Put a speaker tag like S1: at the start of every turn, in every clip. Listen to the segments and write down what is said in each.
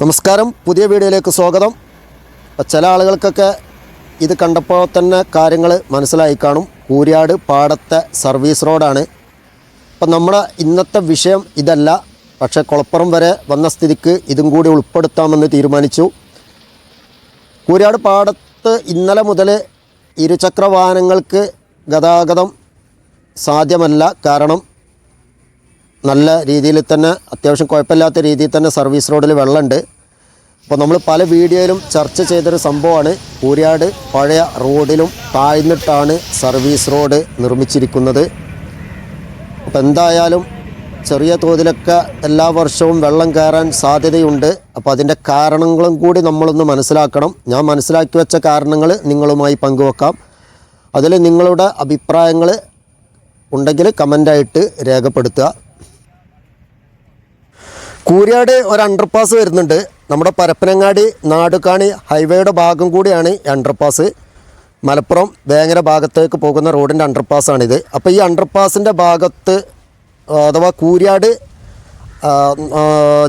S1: നമസ്കാരം. പുതിയ വീഡിയോയിലേക്ക് സ്വാഗതം. ചില ആളുകൾക്കൊക്കെ ഇത് കണ്ടപ്പോൾ തന്നെ കാര്യങ്ങൾ മനസ്സിലായി കാണും. കൂരിയാട് പാടത്തെ സർവീസ് റോഡാണ്. അപ്പം നമ്മുടെ ഇന്നത്തെ വിഷയം ഇതല്ല. പക്ഷേ കുളപ്പുറം വരെ വന്ന സ്ഥിതിക്ക് ഇതും കൂടി ഉൾപ്പെടുത്താമെന്ന് തീരുമാനിച്ചു. കൂരിയാട് പാടത്ത് ഇന്നലെ മുതൽ ഇരുചക്ര വാഹനങ്ങൾക്ക് ഗതാഗതം സാധ്യമല്ല. കാരണം നല്ല രീതിയിൽ തന്നെ അത്യാവശ്യം കുഴപ്പമില്ലാത്ത രീതിയിൽ തന്നെ സർവീസ് റോഡിൽ വെള്ളമുണ്ട്. അപ്പോൾ നമ്മൾ പല വീഡിയോയിലും ചർച്ച ചെയ്തൊരു സംഭവമാണ്. കൂരിയാട് പഴയ റോഡിലും താഴ്ന്നിട്ടാണ് സർവീസ് റോഡ് നിർമ്മിച്ചിരിക്കുന്നത്. അപ്പോൾ എന്തായാലും ചെറിയ തോതിലൊക്കെ എല്ലാ വർഷവും വെള്ളം കയറാൻ സാധ്യതയുണ്ട്. അപ്പോൾ അതിന്റെ കാരണങ്ങളും കൂടി നമ്മളൊന്ന് മനസ്സിലാക്കണം. ഞാൻ മനസ്സിലാക്കി വെച്ച കാരണങ്ങൾ നിങ്ങളുമായി പങ്കുവെക്കാം. അതിൽ നിങ്ങളുടെ അഭിപ്രായങ്ങൾ ഉണ്ടെങ്കിൽ കമന്റായിട്ട് രേഖപ്പെടുത്തുക. കൂരിയാട് ഒരു അണ്ടർപാസ് വരുന്നുണ്ട്. നമ്മുടെ പരപ്പനങ്ങാടി നാടുകാണി ഹൈവേയുടെ ഭാഗം കൂടിയാണ് ഈ അണ്ടർപാസ് മലപ്പുറം വേങ്ങര ഭാഗത്തേക്ക് പോകുന്ന റോഡിന്റെ അണ്ടർപാസ്സാണിത് അപ്പോൾ ഈ അണ്ടർപാസിന്റെ ഭാഗത്ത് അഥവാ കൂരിയാട്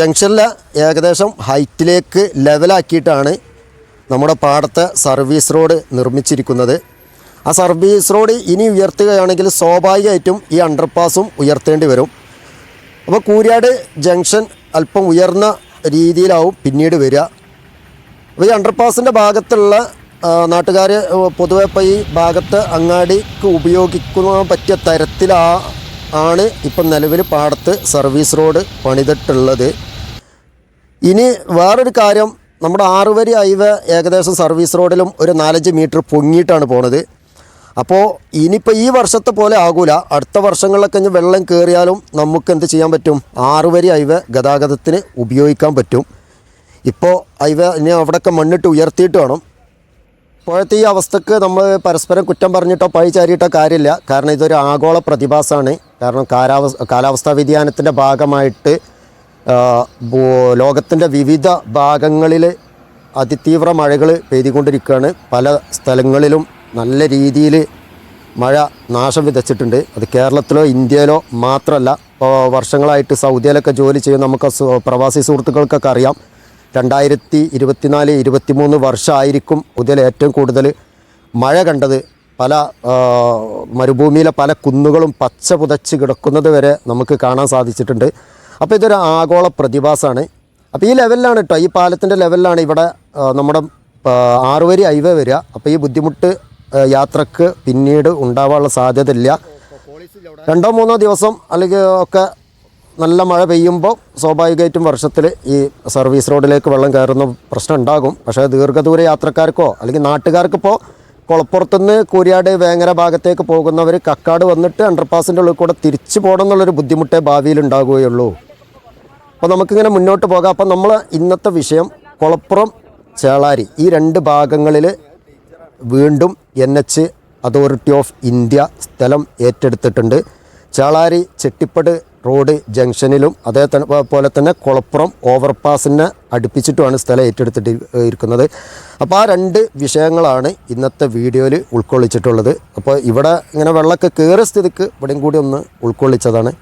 S1: ജംഗ്ഷനിൽ ഏകദേശം ഹൈറ്റിലേക്ക് ലെവലാക്കിയിട്ടാണ് നമ്മുടെ പാടത്തെ സർവീസ് റോഡ് നിർമ്മിച്ചിരിക്കുന്നത്. ആ സർവീസ് റോഡ് ഇനി ഉയർത്തുകയാണെങ്കിൽ സ്വാഭാവികമായിട്ടും ഈ അണ്ടർപാസും ഉയർത്തേണ്ടി വരും. അപ്പോൾ കൂരിയാട് ജംഗ്ഷൻ അല്പം ഉയർന്ന രീതിയിലാവും പിന്നീട് വരിക. അപ്പോൾ ഈ അണ്ടർപാസിന്റെ ഭാഗത്തുള്ള നാട്ടുകാർ പൊതുവെ ഇപ്പോൾ ഈ ഭാഗത്ത് അങ്ങാടിക്ക് ഉപയോഗിക്കുന്ന പറ്റിയ തരത്തിലാ ആണ് ഇപ്പം നിലവിൽ പാടത്ത് സർവീസ് റോഡ് പണിതിട്ടുള്ളത്. ഇനി വേറൊരു കാര്യം നമ്മുടെ ആറുവരി ഹൈവേ ഏകദേശം സർവീസ് റോഡിലും ഒരു നാലഞ്ച് മീറ്റർ പൊങ്ങിയിട്ടാണ് പോണത്. അപ്പോൾ ഇനിയിപ്പോൾ ഈ വർഷത്തെ പോലെ ആകൂല. അടുത്ത വർഷങ്ങളിലൊക്കെ ഇനി വെള്ളം കയറിയാലും നമുക്ക് എന്ത് ചെയ്യാൻ പറ്റും? ആറുവരി അയവ ഗതാഗതത്തിന് ഉപയോഗിക്കാൻ പറ്റും. ഇപ്പോൾ അയവ ഇനി അവിടെയൊക്കെ മണ്ണിട്ട് ഉയർത്തിയിട്ട് വേണം. ഇപ്പോഴത്തെ ഈ അവസ്ഥക്ക് നമ്മൾ പരസ്പരം കുറ്റം പറഞ്ഞിട്ടോ പഴി ചാരിയിട്ടോ കാര്യമില്ല. കാരണം ഇതൊരു ആഗോള പ്രതിഭാസമാണ്. കാരണം കാലാവസ്ഥ കാലാവസ്ഥാ വ്യതിയാനത്തിന്റെ ഭാഗമായിട്ട് ലോകത്തിന്റെ വിവിധ ഭാഗങ്ങളിൽ അതിതീവ്ര മഴകൾ പെയ്തുകൊണ്ടിരിക്കുകയാണ്. പല സ്ഥലങ്ങളിലും നല്ല രീതിയിൽ മഴ നാശം വിതച്ചിട്ടുണ്ട്. അത് കേരളത്തിലോ ഇന്ത്യയിലോ മാത്രമല്ല ഇപ്പോൾ വർഷങ്ങളായിട്ട് സൗദിയിലൊക്കെ ജോലി ചെയ്യുന്ന നമുക്ക് പ്രവാസി സുഹൃത്തുക്കൾക്കൊക്കെ അറിയാം. രണ്ടായിരത്തി ഇരുപത്തിനാല് ഇരുപത്തിമൂന്ന് വർഷമായിരിക്കും ഇതിൽ ഏറ്റവും കൂടുതൽ മഴ കണ്ടത്. പല മരുഭൂമിയിലെ പല കുന്നുകളും പച്ച പുതച്ച് കിടക്കുന്നത് വരെ നമുക്ക് കാണാൻ സാധിച്ചിട്ടുണ്ട്. അപ്പോൾ ഇതൊരു ആഗോള പ്രതിഭാസമാണ്. അപ്പോൾ ഈ ലെവലിലാണ് കേട്ടോ ഈ പാലത്തിന്റെ ലെവലിലാണ് ഇവിടെ നമ്മുടെ ആറുവരി ഹൈവേ വരിക. അപ്പോൾ ഈ ബുദ്ധിമുട്ട് യാത്രയ്ക്ക് പിന്നീട് ഉണ്ടാവാനുള്ള സാധ്യത ഇല്ല രണ്ടോ മൂന്നോ ദിവസം അല്ലെങ്കിൽ ഒക്കെ നല്ല മഴ പെയ്യുമ്പോൾ സ്വാഭാവികമായിട്ടും വർഷത്തിൽ ഈ സർവീസ് റോഡിലേക്ക് വെള്ളം കയറുന്ന പ്രശ്നം ഉണ്ടാകും. പക്ഷേ ദീർഘദൂര യാത്രക്കാർക്കോ അല്ലെങ്കിൽ നാട്ടുകാർക്കിപ്പോൾ കുളപ്പുറത്തുനിന്ന് കൂരിയാട് വേങ്ങര ഭാഗത്തേക്ക് പോകുന്നവർ കക്കാട് വന്നിട്ട് അണ്ടർപാസിന്റെ ഉള്ളിൽ കൂടെ തിരിച്ചു പോകണം എന്നുള്ളൊരു ബുദ്ധിമുട്ടേ ഭാവിയിൽ ഉണ്ടാകുകയുള്ളൂ അപ്പോൾ നമുക്കിങ്ങനെ മുന്നോട്ട് പോകാം. അപ്പം നമ്മൾ ഇന്നത്തെ വിഷയം കുളപ്പുറം ചേളാരി ഈ രണ്ട് ഭാഗങ്ങളിൽ വീണ്ടും N H authority of India സ്ഥലം ഏറ്റെടുത്തിട്ടുണ്ട്. ചാളാരി ചെട്ടിപ്പട് റോഡ് ജംഗ്ഷനിലും അതേ പോലെ തന്നെ കുളപ്പുറം ഓവർപാസിനെ അടുപ്പിച്ചിട്ടുമാണ് സ്ഥലം ഏറ്റെടുത്തിട്ട് ഇരിക്കുന്നത്. അപ്പോൾ ആ രണ്ട് വിഷയങ്ങളാണ് ഇന്നത്തെ വീഡിയോയിൽ ഉൾക്കൊള്ളിച്ചിട്ടുള്ളത്. അപ്പോൾ ഇവിടെ ഇങ്ങനെ വെള്ളമൊക്കെ കയറിയ സ്ഥിതിക്ക് ഇവിടെയും കൂടി ഒന്ന് ഉൾക്കൊള്ളിച്ചതാണ്.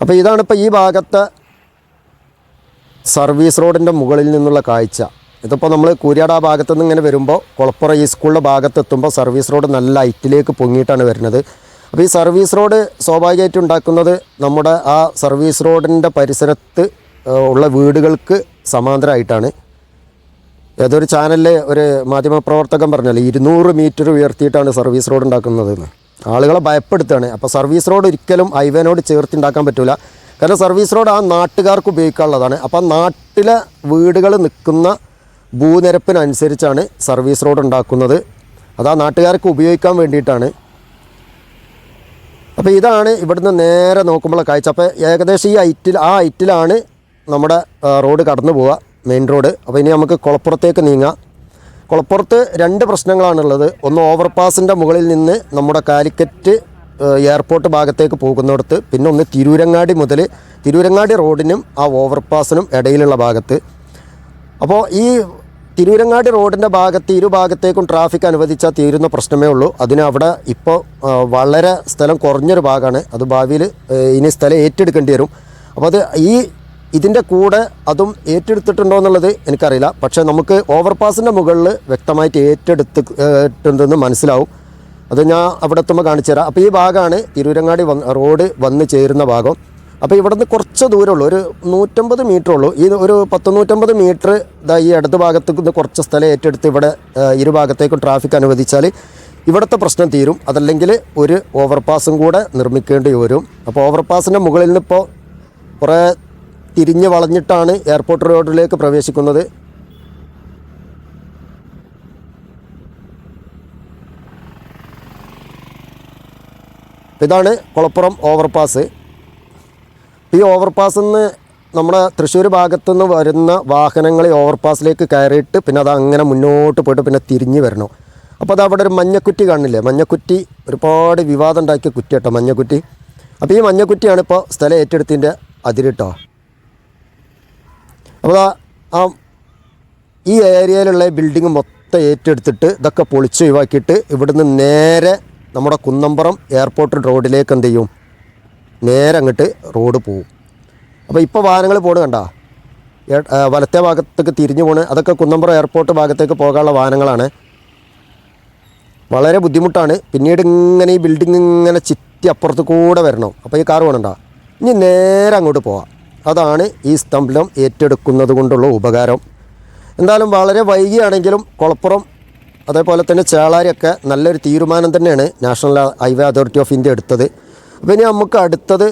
S1: അപ്പോൾ ഇതാണ് ഇപ്പോൾ ഈ ഭാഗത്ത് സർവീസ് റോഡിന്റെ മുകളിൽ നിന്നുള്ള കാഴ്ച. ഇതിപ്പോൾ നമ്മൾ കൂരിയാട് ആ ഭാഗത്തു നിന്ന് ഇങ്ങനെ വരുമ്പോൾ കുളപ്പുറ ഈ സ്കൂളിന്റെ ഭാഗത്ത് എത്തുമ്പോൾ സർവീസ് റോഡ് നല്ല ഹൈറ്റിലേക്ക് പൊങ്ങിയിട്ടാണ് വരുന്നത്. അപ്പോൾ ഈ സർവീസ് റോഡ് സ്വാഭാവികമായിട്ട് ഉണ്ടാക്കുന്നത് നമ്മുടെ ആ സർവീസ് റോഡിന്റെ പരിസരത്ത് ഉള്ള വീടുകൾക്ക് സമാന്തരമായിട്ടാണ് ഏതൊരു ചാനലിലെ ഒരു മാധ്യമപ്രവർത്തകൻ പറഞ്ഞല്ലോ ഇരുന്നൂറ് മീറ്റർ ഉയർത്തിയിട്ടാണ് സർവീസ് റോഡ് ഉണ്ടാക്കുന്നതെന്ന് ആളുകളെ ഭയപ്പെടുത്തുകയാണ് അപ്പോൾ സർവീസ് റോഡ് ഒരിക്കലും ഹൈവേനോട് ചേർത്തുണ്ടാക്കാൻ പറ്റില്ല കാരണം സർവീസ് റോഡ് ആ നാട്ടുകാർക്ക് ഉപയോഗിക്കാനുള്ളതാണ്. അപ്പോൾ നാട്ടിലെ വീടുകൾ നിൽക്കുന്ന ഭൂനിരപ്പിനനുസരിച്ചാണ് സർവീസ് റോഡ് ഉണ്ടാക്കുന്നത്. അത് ആ നാട്ടുകാർക്ക് ഉപയോഗിക്കാൻ വേണ്ടിയിട്ടാണ്. അപ്പോൾ ഇതാണ് ഇവിടുന്ന് നേരെ നോക്കുമ്പോൾ കാഴ്ച. അപ്പോൾ ഏകദേശം ഈ ഐറ്റിൽ ആ ഐറ്റിലാണ് നമ്മുടെ റോഡ് കടന്നു പോവുക മെയിൻ റോഡ് അപ്പോൾ ഇനി നമുക്ക് കുളപ്പുറത്തേക്ക് നീങ്ങാം. കുളപ്പുറത്ത് രണ്ട് പ്രശ്നങ്ങളാണുള്ളത്. ഒന്ന് ഓവർപാസിന്റെ മുകളിൽ നിന്ന് നമ്മുടെ കാലിക്കറ്റ് എയർപോർട്ട് ഭാഗത്തേക്ക് പോകുന്നിടത്ത് പിന്നെ ഒന്ന് തിരൂരങ്ങാടി മുതൽ തിരൂരങ്ങാടി റോഡിനും ആ ഓവർപാസിനും ഇടയിലുള്ള ഭാഗത്ത്. അപ്പോൾ ഈ തിരൂരങ്ങാടി റോഡിന്റെ ഭാഗത്ത് ഇരു ഭാഗത്തേക്കും ട്രാഫിക് അനുവദിച്ചാൽ തീരുന്ന പ്രശ്നമേ ഉള്ളൂ. അതിന് അവിടെ ഇപ്പോൾ വളരെ സ്ഥലം കുറഞ്ഞൊരു ഭാഗമാണ്. അത് ഭാവിയിൽ ഇനി സ്ഥലം ഏറ്റെടുക്കേണ്ടി വരും. അപ്പോൾ അത് ഈ ഇതിന്റെ കൂടെ അതും ഏറ്റെടുത്തിട്ടുണ്ടോ എന്നുള്ളത് എനിക്കറിയില്ല. പക്ഷേ നമുക്ക് ഓവർപാസിന്റെ മുകളിൽ വ്യക്തമായിട്ട് ഏറ്റെടുത്തിട്ടുണ്ടെന്ന് മനസ്സിലാവും. അത് ഞാൻ അവിടെ എത്തുമ്പോൾ കാണിച്ചു തരാം. അപ്പോൾ ഈ ഭാഗമാണ് തിരൂരങ്ങാടി വന്ന് റോഡ് വന്ന് ചേരുന്ന ഭാഗം. അപ്പോൾ ഇവിടെ നിന്ന് കുറച്ച് ദൂരമുള്ളൂ. ഒരു നൂറ്റമ്പത് മീറ്റർ ഉള്ളൂ. ഈ ഒരു പത്ത് നൂറ്റമ്പത് മീറ്റർ ഇതാ ഈ ഇടത് ഭാഗത്ത് കുറച്ച് സ്ഥലം ഏറ്റെടുത്ത് ഇവിടെ ഇരുഭാഗത്തേക്കും ഇരു ഭാഗത്തേക്കും ട്രാഫിക് അനുവദിച്ചാൽ ഇവിടുത്തെ പ്രശ്നം തീരും. അതല്ലെങ്കിൽ ഒരു ഓവർപാസും കൂടെ നിർമ്മിക്കേണ്ടി വരും. അപ്പോൾ ഓവർപാസിന്റെ മുകളിൽ നിന്ന് ഇപ്പോൾ കുറേ തിരിഞ്ഞ് വളഞ്ഞിട്ടാണ് എയർപോർട്ട് റോഡിലേക്ക് പ്രവേശിക്കുന്നത്. ഇതാണ് കുളപ്പുറം ഓവർപാസ്. ഈ ഓവർപാസിൽ നിന്ന് നമ്മുടെ തൃശ്ശൂർ ഭാഗത്തുനിന്ന് വരുന്ന വാഹനങ്ങൾ ഓവർപാസിലേക്ക് കയറിയിട്ട് പിന്നെ അത് അങ്ങനെ മുന്നോട്ട് പോയിട്ട് പിന്നെ തിരിഞ്ഞ് വരണം. അപ്പോൾ അത് അവിടെ ഒരു മഞ്ഞക്കുറ്റി കാണില്ലേ? മഞ്ഞക്കുറ്റി ഒരുപാട് വിവാദം ഉണ്ടാക്കിയ കുറ്റി കേട്ടോ മഞ്ഞക്കുറ്റി. അപ്പോൾ ഈ മഞ്ഞക്കുറ്റിയാണ് ഇപ്പോൾ സ്ഥലം ഏറ്റെടുത്തിന്റെ അതിരിട്ടോ? അപ്പോൾ ആ ഈ ഏരിയയിലുള്ള ബിൽഡിംഗ് മൊത്തം ഏറ്റെടുത്തിട്ട് ഇതൊക്കെ പൊളിച്ച് ഒഴിവാക്കിയിട്ട് ഇവിടുന്ന് നേരെ നമ്മുടെ കുന്നമ്പുറം എയർപോർട്ട് റോഡിലേക്ക് എന്ത് ചെയ്യും? നേരെ അങ്ങോട്ട് റോഡ് പോവും. അപ്പോൾ ഇപ്പോൾ വാഹനങ്ങൾ പോണ് കണ്ട? വലത്തെ ഭാഗത്തേക്ക് തിരിഞ്ഞു പോണ്. അതൊക്കെ കുന്നമ്പുറം എയർപോർട്ട് ഭാഗത്തേക്ക് പോകാനുള്ള വാഹനങ്ങളാണ്. വളരെ ബുദ്ധിമുട്ടാണ്. പിന്നീട് ഇങ്ങനെ ഈ ബിൽഡിംഗ് ഇങ്ങനെ ചിറ്റി അപ്പുറത്ത് കൂടെ വരണം. അപ്പോൾ ഈ കാർ വേണണ്ട ഇനി നേരെ അങ്ങോട്ട് പോവാം. അതാണ് ഈ സ്തംഭം ഏറ്റെടുക്കുന്നത് കൊണ്ടുള്ള ഉപകാരം. എന്തായാലും വളരെ വൈകിയാണെങ്കിലും കുളപ്പുറം അതേപോലെ തന്നെ ചേളാരിയൊക്കെ നല്ലൊരു തീരുമാനം തന്നെയാണ് national highway authority of India എടുത്തത്. അപ്പോൾ ഇനി നമുക്ക് അടുത്തത്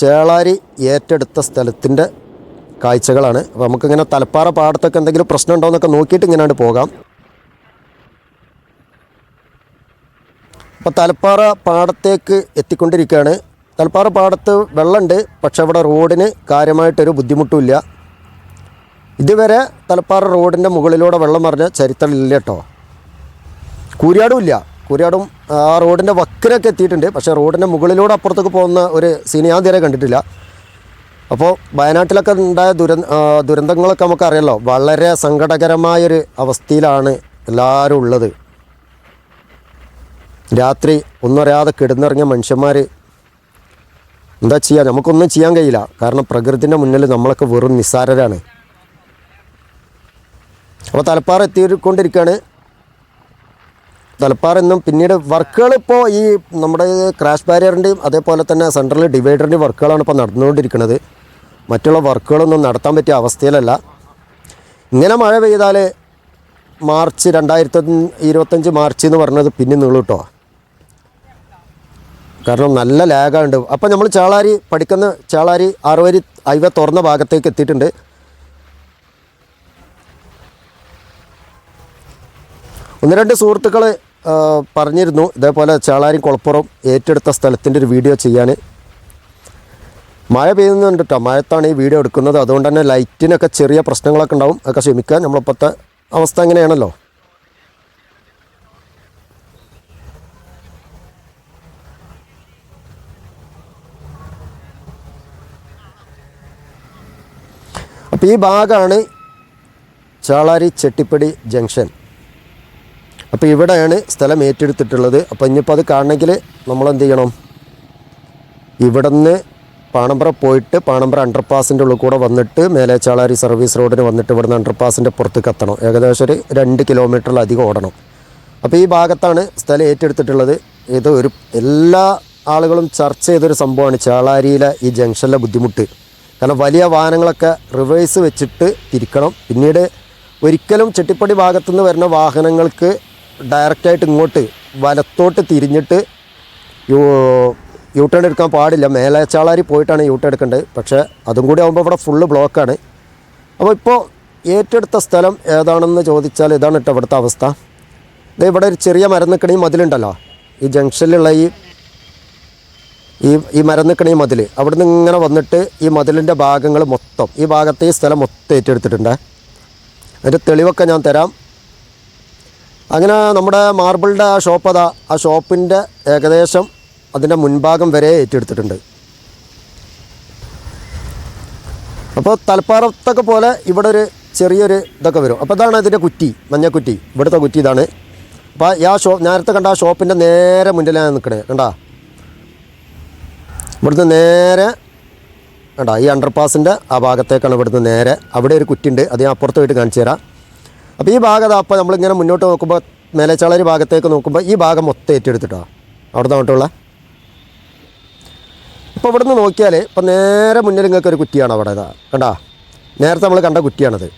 S1: ചേളാരി ഏറ്റെടുത്ത സ്ഥലത്തിന്റെ കാഴ്ചകളാണ്. അപ്പോൾ നമുക്കിങ്ങനെ തലപ്പാറ പാടത്തൊക്കെ എന്തെങ്കിലും പ്രശ്നം ഉണ്ടോ എന്നൊക്കെ നോക്കിയിട്ട് ഇങ്ങനെയാണ് പോകാം. അപ്പോൾ തലപ്പാറ പാടത്തേക്ക് എത്തിക്കൊണ്ടിരിക്കുകയാണ്. തലപ്പാറ പാടത്ത് വെള്ളമുണ്ട്. പക്ഷെ അവിടെ റോഡിന് കാര്യമായിട്ടൊരു ബുദ്ധിമുട്ടുമില്ല. ഇതുവരെ തലപ്പാറ റോഡിന്റെ മുകളിലൂടെ വെള്ളം മറിഞ്ഞ ചരിത്രമില്ല കേട്ടോ. കൂരിയാടും ഇല്ല. കൂരിയാടും ആ റോഡിന്റെ വക്കിനൊക്കെ എത്തിയിട്ടുണ്ട്. പക്ഷേ റോഡിന്റെ മുകളിലൂടെ അപ്പുറത്തേക്ക് പോകുന്ന ഒരു സീൻ ഞാൻ തീരെ കണ്ടിട്ടില്ല. അപ്പോൾ വയനാട്ടിലൊക്കെ ഉണ്ടായ ദുര ദുരന്തങ്ങളൊക്കെ നമുക്കറിയാലോ. വളരെ സങ്കടകരമായൊരു അവസ്ഥയിലാണ് എല്ലാവരും ഉള്ളത്. രാത്രി ഒന്നും അറിയാതെ കിടന്നിറങ്ങിയ മനുഷ്യന്മാർ എന്താ ചെയ്യുക നമുക്കൊന്നും ചെയ്യാൻ കഴിയില്ല. കാരണം പ്രകൃതിന്റെ മുന്നിൽ നമ്മളൊക്കെ വെറും നിസ്സാരരാണ്. അപ്പോൾ തലപ്പാറ എത്തിക്കൊണ്ടിരിക്കുകയാണ് തലപ്പാറ എന്നും പിന്നീട് വർക്കുകൾ ഇപ്പോൾ ഈ നമ്മുടെ ക്രാഷ് ബാരിയറിന്റെയും അതേപോലെ തന്നെ സെൻട്രൽ ഡിവൈഡറിന്റെയും വർക്കുകളാണ് ഇപ്പോൾ നടന്നുകൊണ്ടിരിക്കുന്നത്. മറ്റുള്ള വർക്കുകളൊന്നും നടത്താൻ പറ്റിയ അവസ്ഥയിലല്ല. ഇങ്ങനെ മഴ പെയ്താൽ മാർച്ച് രണ്ടായിരത്തി ഇരുപത്തഞ്ച് മാർച്ച് എന്ന് പറഞ്ഞത് പിന്നെ നീളും കേട്ടോ കാരണം നല്ല ലാഗുണ്ട് അപ്പോൾ നമ്മൾ ചാളാരി പഠിക്കുന്ന ചാളാരി ആറുവരി അയവ തുറന്ന ഭാഗത്തേക്ക് എത്തിയിട്ടുണ്ട്. ഒന്ന് രണ്ട് സുഹൃത്തുക്കൾ പറഞ്ഞിരുന്നു ഇതേപോലെ ചാളാരി കുളപ്പുറം ഏറ്റെടുത്ത സ്ഥലത്തിന്റെ ഒരു വീഡിയോ ചെയ്യാൻ. മഴ പെയ്യുന്നുണ്ട് കേട്ടോ മഴത്താണ് ഈ വീഡിയോ എടുക്കുന്നത്. അതുകൊണ്ട് തന്നെ ലൈറ്റിനൊക്കെ ചെറിയ പ്രശ്നങ്ങളൊക്കെ ഉണ്ടാവും. അതൊക്കെ ക്ഷമിക്കുക നമ്മളിപ്പോഴത്തെ അവസ്ഥ അങ്ങനെയാണല്ലോ അപ്പോൾ ഈ ഭാഗമാണ് ചാളാരി ചെട്ടിപ്പടി ജംഗ്ഷൻ. അപ്പോൾ ഇവിടെയാണ് സ്ഥലം ഏറ്റെടുത്തിട്ടുള്ളത്. അപ്പോൾ ഇനിയിപ്പോൾ അത് കാണണമെങ്കിൽ നമ്മൾ എന്ത് ചെയ്യണം? ഇവിടുന്ന് പാണമ്പ്ര പോയിട്ട് പാണമ്പ്ര അണ്ടർപാസിന്റെ ഉള്ളിൽ കൂടെ വന്നിട്ട് മേലെ ചാളാരി സർവീസ് റോഡിന് വന്നിട്ട് ഇവിടുന്ന് അണ്ടർപാസിന്റെ പുറത്തേക്ക് എത്തണം. ഏകദേശം ഒരു രണ്ട് കിലോമീറ്ററിലധികം ഓടണം. അപ്പോൾ ഈ ഭാഗത്താണ് സ്ഥലം ഏറ്റെടുത്തിട്ടുള്ളത്. ഇത് ഒരു എല്ലാ ആളുകളും ചർച്ച ചെയ്തൊരു സംഭവമാണ് ചാളാരിയിലെ ഈ ജംഗ്ഷനിലെ ബുദ്ധിമുട്ട്. കാരണം വലിയ വാഹനങ്ങളൊക്കെ റിവേഴ്സ് വെച്ചിട്ട് തിരിക്കണം പിന്നീട് ഒരിക്കലും ചെട്ടിപ്പടി ഭാഗത്തുനിന്ന് വരുന്ന വാഹനങ്ങൾക്ക് ഡയറക്റ്റായിട്ട് ഇങ്ങോട്ട് വലത്തോട്ട് തിരിഞ്ഞിട്ട് യു യൂ ടേൺ എടുക്കാൻ പാടില്ല. മേലേച്ചാളാരി പോയിട്ടാണ് യൂ ടേൺ എടുക്കേണ്ടത്. പക്ഷേ അതും കൂടി ആകുമ്പോൾ ഇവിടെ ഫുള്ള് ബ്ലോക്കാണ് അപ്പോൾ ഇപ്പോൾ ഏറ്റെടുത്ത സ്ഥലം ഏതാണെന്ന് ചോദിച്ചാൽ ഇതാണ് കേട്ടോ ഇവിടുത്തെ അവസ്ഥ. ഇത് ഇവിടെ ഒരു ചെറിയ മരം നിൽക്കണ മതിലുണ്ടല്ലോ. ഈ ജംഗ്ഷനിലുള്ള ഈ ഈ ഈ മരം നിൽക്കണ ഈ മതിൽ അവിടുന്ന് ഇങ്ങനെ വന്നിട്ട് ഈ മതിലിന്റെ ഭാഗങ്ങൾ മൊത്തം ഈ ഭാഗത്തെ ഈ സ്ഥലം മൊത്തം ഏറ്റെടുത്തിട്ടുണ്ട്. അതിന്റെ തെളിവൊക്കെ ഞാൻ തരാം. അങ്ങനെ നമ്മുടെ മാർബിളിന്റെ ആ ഷോപ്പ് അതാ ആ ഷോപ്പിന്റെ ഏകദേശം അതിന്റെ മുൻഭാഗം വരെ ഏറ്റെടുത്തിട്ടുണ്ട്. അപ്പോൾ തലപ്പാറത്തൊക്കെ പോലെ ഇവിടെ ഒരു ചെറിയൊരു ഇതൊക്കെ വരും. അപ്പോൾ ഇതാണ് ഇതിന്റെ കുറ്റി മഞ്ഞക്കുറ്റി. ഇവിടുത്തെ കുറ്റി ഇതാണ്. അപ്പോൾ ആ ഷോ നേരത്തെ കണ്ട ആ ഷോപ്പിന്റെ നേരെ മുന്നിലാണ് നിൽക്കണേ കണ്ടാ? ഇവിടുന്ന് നേരെ വേണ്ട ഈ അണ്ടർപാസിന്റെ ആ ഭാഗത്തേക്കാണ് ഇവിടുന്ന് നേരെ. അവിടെ ഒരു കുറ്റിയുണ്ട് അത് ഞാൻ അപ്പുറത്ത് പോയിട്ട് കാണിച്ചു തരാം. അപ്പോൾ ഈ ഭാഗം അപ്പോൾ നമ്മളിങ്ങനെ മുന്നോട്ട് നോക്കുമ്പോൾ മേലച്ചാളരി ഭാഗത്തേക്ക് നോക്കുമ്പോൾ ഈ ഭാഗം മൊത്തം ഏറ്റെടുത്തിട്ടോ? അവിടുന്ന് അങ്ങോട്ടുള്ള? ഇപ്പോൾ ഇവിടുന്ന് നോക്കിയാൽ ഇപ്പോൾ നേരെ മുന്നിൽ നിങ്ങൾക്ക് ഒരു കുറ്റിയാണ് അവിടെ ഇതാ കണ്ടാ? നേരത്തെ നമ്മൾ കണ്ട കുറ്റിയാണത്.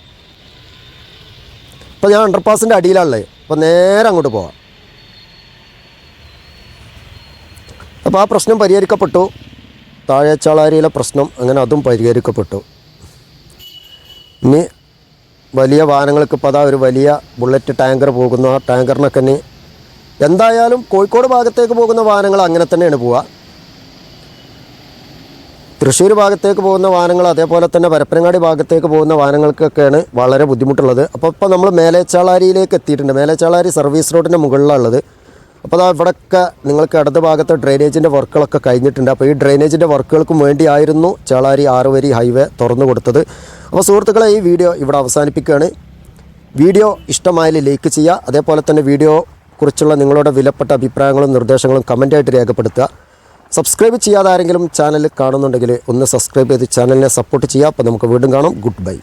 S1: ഇപ്പോൾ ഞാൻ അണ്ടർപാസിന്റെ അടിയിലാണുള്ളത് അപ്പോൾ നേരെ അങ്ങോട്ട് പോവാം. അപ്പോൾ ആ പ്രശ്നം പരിഹരിക്കപ്പെട്ടു. താഴേച്ചാളാരിയിലെ പ്രശ്നം അങ്ങനെ അതും പരിഹരിക്കപ്പെട്ടു. ഇനി വലിയ വാഹനങ്ങൾക്ക് ഇപ്പോൾ അതാ ഒരു വലിയ ബുള്ളറ്റ് ടാങ്കർ പോകുന്ന. ആ ടാങ്കറിനൊക്കെ ഇനി എന്തായാലും കോഴിക്കോട് ഭാഗത്തേക്ക് പോകുന്ന വാഹനങ്ങൾ അങ്ങനെ തന്നെയാണ് പോവുക. തൃശ്ശൂർ ഭാഗത്തേക്ക് പോകുന്ന വാഹനങ്ങൾ അതേപോലെ തന്നെ പരപ്പനങ്ങാടി ഭാഗത്തേക്ക് പോകുന്ന വാഹനങ്ങൾക്കൊക്കെയാണ് വളരെ ബുദ്ധിമുട്ടുള്ളത്. അപ്പോൾ ഇപ്പോൾ നമ്മൾ മേലേച്ചാളാരിയിലേക്ക് എത്തിയിട്ടുണ്ട്. മേലേച്ചാളാരി സർവീസ് റോഡിന്റെ മുകളിലുള്ളത് അപ്പോൾ അതാ ഇവിടെയൊക്കെ നിങ്ങൾക്ക് ഇടത് ഭാഗത്ത് ഡ്രെയിനേജിന്റെ വർക്കുകളൊക്കെ കഴിഞ്ഞിട്ടുണ്ട്. അപ്പോൾ ഈ ഡ്രെയിനേജിന്റെ വർക്കുകൾക്കും വേണ്ടിയായിരുന്നു ചേളാരി ആറുവരി ഹൈവേ തുറന്നു കൊടുത്തത്. അപ്പോൾ സുഹൃത്തുക്കളെ ഈ വീഡിയോ ഇവിടെ അവസാനിപ്പിക്കുകയാണ്. വീഡിയോ ഇഷ്ടമായാൽ ലൈക്ക് ചെയ്യുക. അതേപോലെ തന്നെ വീഡിയോ കുറിച്ചുള്ള നിങ്ങളുടെ വിലപ്പെട്ട അഭിപ്രായങ്ങളും നിർദ്ദേശങ്ങളും കമന്റായിട്ട് രേഖപ്പെടുത്തുക. സബ്സ്ക്രൈബ് ചെയ്യാതെ ആരെങ്കിലും ചാനൽ കാണുന്നുണ്ടെങ്കിൽ ഒന്ന് സബ്സ്ക്രൈബ് ചെയ്ത് ചാനലിനെ സപ്പോർട്ട് ചെയ്യുക. അപ്പോൾ നമുക്ക് വീണ്ടും കാണാം. Good bye